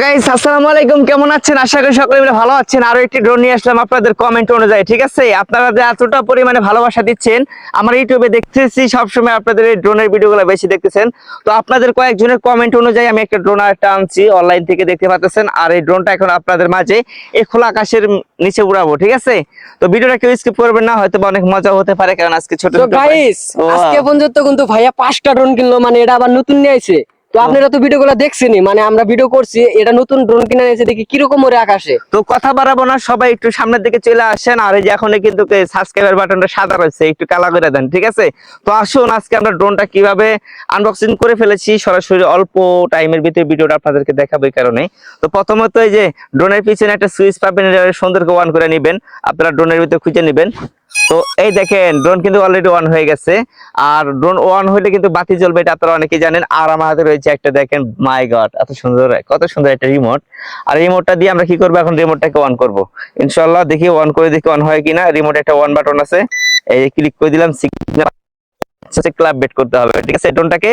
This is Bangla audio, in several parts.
গাইস আসসালামু আলাইকুম। কেমন আছেন? আশা করি সকলে মিলে ভালো আছেন। আরও একটি ড্রোন নিয়ে আসলাম আপনাদের কমেন্ট অনুযায়ী ঠিক আছে? আপনারা যে এতটা পরিমাণে ভালোবাসা দিচ্ছেন আমার ইউটিউবে দেখতেছি সবসময় আপনাদের এই ড্রোনের ভিডিওগুলো বেশি দেখতেছেন। তো আপনাদের কয়েকজনের কমেন্ট অনুযায়ী আমি একটা ড্রোন একটা আনছি অনলাইন থেকে দেখতে পাচ্ছেন। আর এই ড্রোনটা এখন আপনাদের মাঝে এই খোলা আকাশের নিচে উড়াবো ঠিক আছে? তো ভিডিওটা কেউ স্কিপ করবেন না হয়তো অনেক মজা হতে পারে কারণ আজকে ছোট তো ছোট গাইস আজকে পর্যন্ত কিন্তু ভাইয়া পাঁচটা ড্রোন কিনলো মানে এটা আবার নতুন নিয়ে আইছে। তো আপনারা তো ভিডিও ভিডিওগুলো দেখছেনই মানে আমরা ভিডিও করছি, এটা নতুন ড্রোন কিনে নিয়েছে দেখি কীরকম ওরে আকাশে। তো কথা বাড়াবো না, সবাই একটু সামনের দিকে চলে আসেন, আর এই যে এখন কিন্তু সাবস্ক্রাইবার বাটনটা সাদা রয়েছে, একটু কালা করে দেন, ঠিক আছে? তো আসুন, আজকে আমরা ড্রোনটা কীভাবে আনবক্সিং করে ফেলেছি, সরাসরি অল্প টাইমের ভিতরে ভিডিওটা আপনাদেরকে দেখাবো এই কারণে তো প্রথমত এই যে ড্রোনের পিছনে একটা সুইচ পাবেন, এটা সুন্দর করে অন করে নেবেন, আপনারা ড্রোনের ভিতরে খুঁজে নেবেন। তো এই দেখেন ড্রোন কিন্তু অলরেডি অন হয়ে গেছে। আর ড্রোন অন হইলে কিন্তু বাতি জ্বলবে এটা আপনারা অনেকেই জানেন। আর আমার হাতে রয়েছে একটা দেখেন মাই গড এত সুন্দর কত সুন্দর একটা রিমোট আর রিমোটটা দিয়ে আমরা কি করব এখন? রিমোটটাকে অন করব। ইনশাল্লাহ দেখি অন করে দেখি অন হয় কিনা। রিমোট একটা অন বাটন আছে। এই ক্লিক করে দিলাম সিগন্যাল সাথে ক্লাব বেট করতে হবে। ঠিক আছে ড্রোনটাকে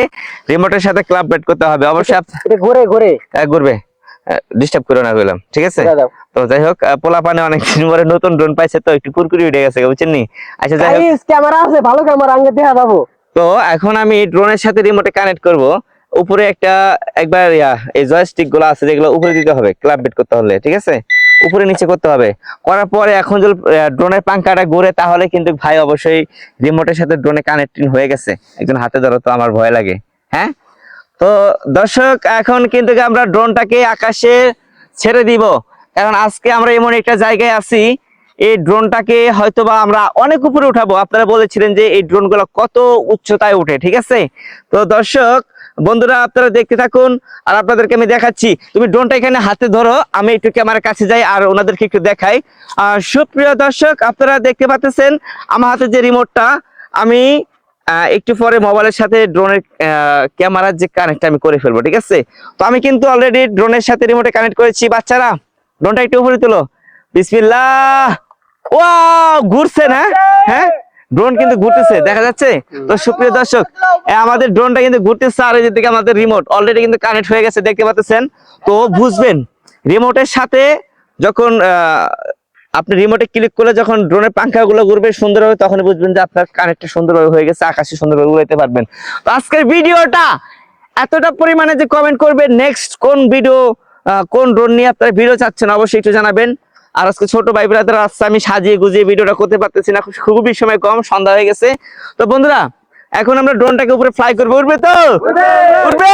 রিমোটের সাথে ক্লাব বেট করতে হবে। অবশ্যই ঘুরে ঘুরে। আহ, ঘুরবে। ডিস্টার্ব করো না বললাম ঠিক আছে? তো যাই হোক পোলা পানে অনেকদিন পরে নতুন ড্রোন পাইছে তো একটু কুরকুরি উঠে গেছে বুঝছেন নি? আচ্ছা যাই হোক। ক্যামেরা আছে ভালো ক্যামেরা আঙ্গে দেখা যাব তো এখন আমি ড্রোনের সাথে রিমোটে কানেক্ট করব। উপরে একটা একবার এই জয়স্টিকগুলো আছে যেগুলো উপরে দিতে হবে ক্লাব বেট করতে হলে ঠিক আছে? উপরে নিচে করতে হবে। করার পরে এখন যদি ড্রোনের পাঙ্কাটা ঘুরে তাহলে কিন্তু ভাই অবশ্যই রিমোটের সাথে ড্রোনে কানেক্টিং হয়ে গেছে। একজন হাতে ধরো তো আমার ভয় লাগে। হ্যাঁ? তো দর্শক, এখন কিন্তু আমরা ড্রোনটাকে আকাশে ছেড়ে দিব। কারণ আজকে আমরা এমন একটা জায়গায় আছি, এই ড্রোনটাকে হয়তোবা আমরা অনেক উপরে উঠাবো। আপনারা বলেছিলেন যে এই ড্রোনগুলো কত উচ্চতায় উঠে, ঠিক আছে? তো দর্শক, বন্ধুরা, আপনারা দেখতে থাকুন, আর আপনাদেরকে আমি দেখাচ্ছি। তুমি ড্রোনটা এখানে হাতে ধরো, আমি একটু ক্যামেরার কাছে যাই আর ওনাদেরকে একটু দেখাই। আর সুপ্রিয় দর্শক, আপনারা দেখতে পাচ্ছেন, আমার হাতে যে রিমোটটা আমি একটু পরে মোবাইলের সাথে ড্রোনের ক্যামেরার যে কানেক্ট আমি করে ফেলব ঠিক আছে? তো আমি কিন্তু অলরেডি ড্রোনের সাথে রিমোটে কানেক্ট করেছি। বাচ্চারা ড্রোনটা একটু উপরে তুলো। বিসমিল্লাহ! ওয়াও ঘুরছে না? হ্যাঁ? ড্রোন কিন্তু ঘুরতেছে দেখা যাচ্ছে? তো সুপ্রিয় দর্শক আমাদের ড্রোনটা কিন্তু ঘুরতেছে আর যে আমাদের রিমোট অলরেডি কিন্তু কানেক্ট হয়ে গেছে দেখতে পাচ্ছেন? তো বুঝবেন রিমোটের সাথে যখন আহ, আপনি রিমোটে ক্লিক করলে যখন ড্রোনের পাঙ্খা গুলো ঘুরবে সুন্দর হবে তখন বুঝবেন যে আপনার কানেক্টটা সুন্দরভাবে হয়ে গেছে আকাশে সুন্দরভাবে উড়াইতে পারবেন। তো আজকের ভিডিওটা এতটা পরিমাণে যে কমেন্ট করবে নেক্সট কোন ভিডিও কোন ড্রোন নিয়ে আপনারা ভিডিও চাচ্ছেন অবশ্যই একটু জানাবেন। আর আজকে ছোট ভাই ব্রাদার আসছে আমি সাজিয়ে গুজিয়ে ভিডিওটা করতে পারতেছি না খুবই সময় কম সন্ধ্যা হয়ে গেছে। তো বন্ধুরা এখন আমরা ড্রোনটাকে উপরে ফ্লাই করব উঠবে তো? উঠবে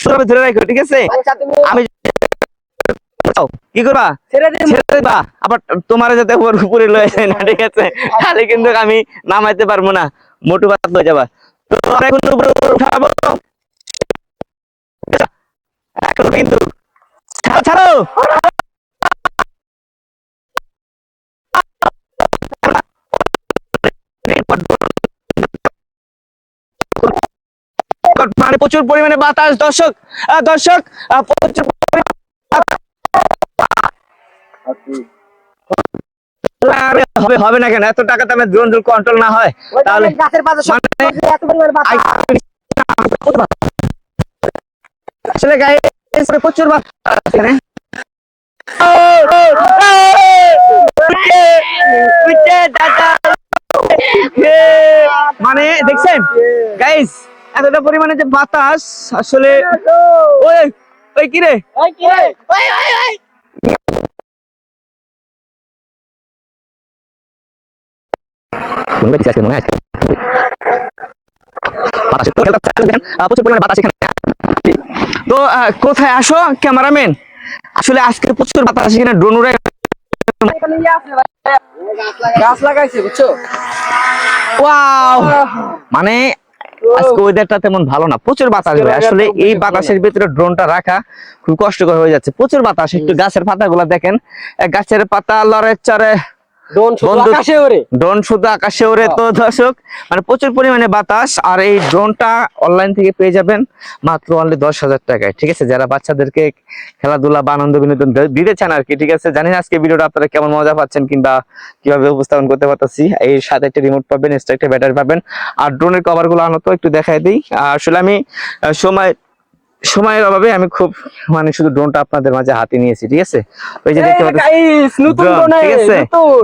সুন্দরভাবে ধরে রাখো ঠিক আছে? আমি যাও, কি করবা? ছেড়ে দিবা। আবার তোমার যাতে উপরে লয়ে যায় না ঠিক আছে? তাহলে কিন্তু আমি নামাইতে পারব না। মোটু বাদ হয়ে যাবা। তো এখন উপরে উপরে উঠাবো। এখন কিন্তু ছাড়ো ছাড়ো! মানে প্রচুর পরিমাণে বাতাস দর্শক দর্শক প্রচুর হবে হবে না কেন? এত টাকা ড্রোন কন্ট্রোল না হয় তাহলে গাছের মানে এত পরিমাণ আসলে গায়ে প্রচুর। এ, মানে দেখছেন? গাইস এতটা পরিমাণে যে বাতাস আসলে ওই ওই কিরে ওই। কি রে? প্রচুর পরিমাণে বাতাস এখানে। তো কোথায় আসো, ক্যামেরাম্যান? আসলে আজকে প্রচুর বাতাস এখানে আছে মানে আজকে তেমন ভালো না। প্রচুর বাতাস ভাই। আসলে এই বাতাসের ভিতরে ড্রোনটা রাখা খুব কষ্টকর হয়ে যাচ্ছে। প্রচুর বাতাস। একটু গাছের পাতাগুলো দেখেন। গাছের পাতা লড়ে চড়ে ড্রোন শুধু আকাশে ওরে তো দর্শক মানে প্রচুর পরিমাণে বাতাস আর এই ড্রোনটা অনলাইন থেকে পেয়ে যাবেন মাত্র অনলি দশ হাজার টাকায় ঠিক আছে? যারা বাচ্চাদেরকে খেলাধুলা বা আনন্দ বিনোদন দে- দিতে চান আর কি ঠিক আছে? আজকে ভিডিওটা আপনারা কেমন মজা পাচ্ছেন কিংবা কীভাবে উপস্থাপন করতে পারতেছি। এই সাথে একটা রিমোট পাবেন এক্সট্রা একটা ব্যাটারি পাবেন। আর ড্রোনের কভারগুলো আনো তো একটু দেখাই দিই। আসলে আমি সময় সময়ের অভাবে আমি খুব মানে শুধু ড্রোনটা আপনাদের মাঝে হাতে নিয়েছি ঠিক আছে? ওই যে দেখতে পাচ্ছেন ঠিক আছে?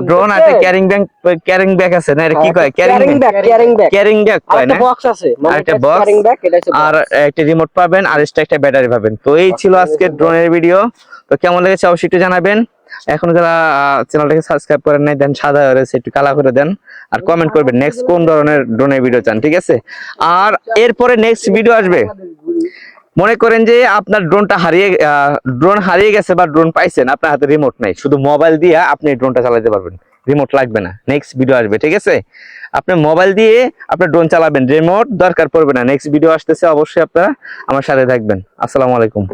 ড্রোন আছে ক্যারিং ব্যাগ ক্যারিং ব্যাগ আছে না এটা কি কয়? Carrying bag carrying bag carrying bag কয় না? বক্স আছে মানে এটা এটা হচ্ছে আর একটা রিমোট পাবেন আর এক্সট্রা একটা ব্যাটারি পাবেন। তো এই ছিল আজকে ড্রোনের ভিডিও তো কেমন লেগেছে অবশ্যই একটু জানাবেন। এখন যারা চ্যানেলটাকে সাবস্ক্রাইব করেন নাই দেন সাদা হয়ে রয়েছে একটু কালা করে দেন। আর কমেন্ট করবেন নেক্সট কোন ধরনের ড্রোনের ভিডিও চান ঠিক আছে? আর এরপরে নেক্সট ভিডিও আসবে। মনে করেন যে আপনার ড্রোনটা হারিয়ে ড্রোন হারিয়ে গেছে বা ড্রোন পাইছেন, আপনার হাতে রিমোট নাই। শুধু মোবাইল দিয়ে আপনি ড্রোনটা চালাতে পারবেন। রিমোট লাগবে না। নেক্সট ভিডিও আসবে, ঠিক আছে? আপনি মোবাইল দিয়ে আপনি ড্রোন চালাবেন। রিমোট দরকার পড়বে না। নেক্সট ভিডিও আসতেছে, অবশ্যই আপনারা আমার সাথে থাকবেন। আসসালামু আলাইকুম।